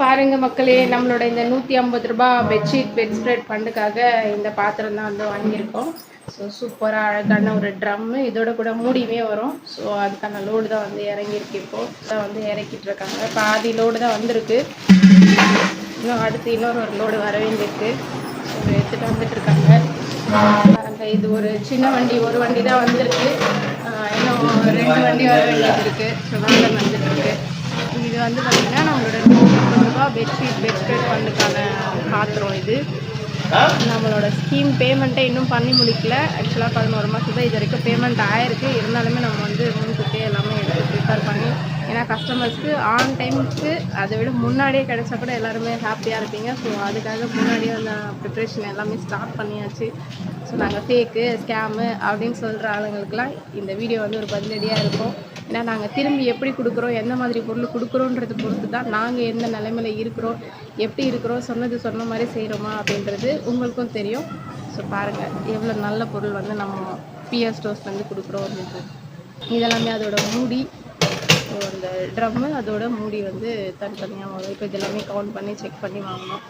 பாருங்க மக்களே நம்மளோட இந்த நூற்றி ஐம்பது ரூபாய் பெட்ஷீட் பெட் ஸ்ப்ரெட் ஃபண்டுக்காக இந்த பாத்திரம் தான் வந்து வாங்கியிருக்கோம். ஸோ சூப்பராக அழகான ஒரு ட்ரம்மு இதோட கூட மூடியுமே வரும். ஸோ அதுக்கான லோடு தான் வந்து இறங்கியிருக்கு இப்போது தான் வந்து இறக்கிட்டு இருக்காங்க. பாதி லோடு தான் வந்திருக்கு. இன்னும் அடுத்து இன்னொரு ஒரு லோடு வர வேண்டியிருக்கு. ஸோ எடுத்துகிட்டு வந்துட்டு இருக்காங்க. பாருங்க இது ஒரு சின்ன வண்டி ஒரு வண்டி தான் வந்திருக்கு. இன்னும் ரெண்டு வண்டி வர வேண்டியது இருக்குது ஸோ வேலை வந்துட்டு இருக்கு. இது வந்து பார்த்திங்கன்னா நம்மளோட ரூபா பெட்ஷீட் பெட் ஸ்ப்ரெட் ஃபண்டுக்கான பாத்திரம் இது. நம்மளோட ஸ்கீம் பேமெண்ட்டை இன்னும் பண்ணி முடிக்கல. ஆக்சுவலாக பதினோரு மாதம் தான் இது வரைக்கும் பேமெண்ட் ஆயிருக்கு. இருந்தாலுமே நம்ம வந்து முன்கூட்டியே எல்லாமே எடுத்து ப்ரிப்பேர் பண்ணி ஏன்னா கஸ்டமர்ஸ்க்கு ஆன் டைமுக்கு அதை விட முன்னாடியே கிடைச்சா கூட எல்லாருமே ஹாப்பியாக இருப்பீங்க. ஸோ அதுக்காக முன்னாடியே அந்த ப்ரிப்ரேஷன் எல்லாமே ஸ்டார்ட் பண்ணியாச்சு. ஸோ நாங்கள் ஃபேக்கு ஸ்கேமு அப்படின்னு சொல்கிற ஆளுங்களுக்குலாம் இந்த வீடியோ வந்து ஒரு பதிலடியாக இருக்கும். ஏன்னா நாங்கள் திரும்பி எப்படி கொடுக்குறோம் எந்த மாதிரி பொருள் கொடுக்குறோன்றது பொறுத்து தான் நாங்கள் எந்த நிலைமையில் இருக்கிறோம் எப்படி இருக்கிறோம் சொன்னது சொன்ன மாதிரி செய்கிறோமா அப்படின்றது உங்களுக்கும் தெரியும். ஸோ பாருங்கள் எவ்வளோ நல்ல பொருள் வந்து நம்ம பிஎஸ் ஸ்டோர்ஸ்லேருந்து கொடுக்குறோம் அப்படின்றது. இதெல்லாமே அதோட மூடி அந்த ட்ரம்மு அதோட மூடி வந்து தனித்தனியாக வரும் இப்போ இதெல்லாமே கவுண்ட் பண்ணி செக் பண்ணி வாங்கணும்.